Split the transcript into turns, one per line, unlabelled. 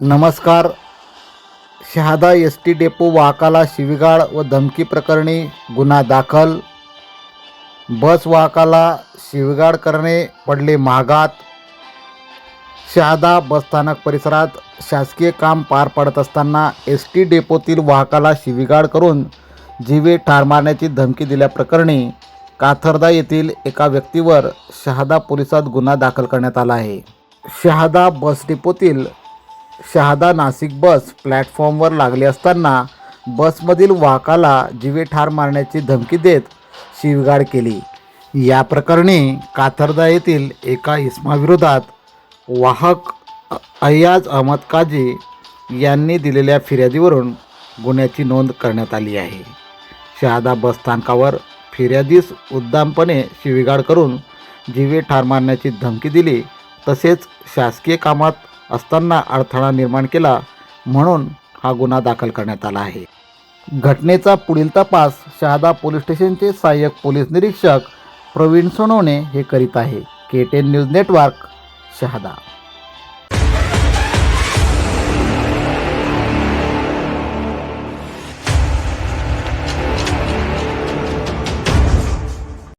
नमस्कार. Shahada S T depot वाहकाला शिवीगाळ व धमकी प्रकरणी गुन्हा दाखल. बस वाहकाला शिवीगाळ करणे पडले महागात शहादा बसस्थानक परिसरात शासकीय काम पार पडत असताना एस टी डेपोतील वाहकाला शिवीगाळ करून जीवे ठार मारण्याची धमकी दिल्याप्रकरणी काथरदा येथील एका व्यक्तीवर शहादा पोलिसात गुन्हा दाखल करण्यात आला आहे. शहादा बस डेपोतील शहादा नाशिक बस प्लॅटफॉर्मवर लागली असताना बसमधील वाहकाला जीवे ठार मारण्याची धमकी देत शिवगाड केली. या प्रकरणी काथरदा येथील एका इस्माविरोधात वाहक अय्याज अहमद काजी यांनी दिलेल्या फिर्यादीवरून गुन्ह्याची नोंद करण्यात आली आहे. शहादा बसस्थानकावर फिर्यादीस उद्दामपणे शिवीगाड करून जीवे ठार मारण्याची धमकी दिली तसेच शासकीय कामात असताना अडथळा निर्माण केला म्हणून हा गुन्हा दाखल करण्यात आला आहे. घटनेचा पुढील तपास शहादा पोलीस स्टेशनचे सहाय्यक पोलीस निरीक्षक प्रवीण सोनवणे हे करीत आहे. K ten news network Shahada.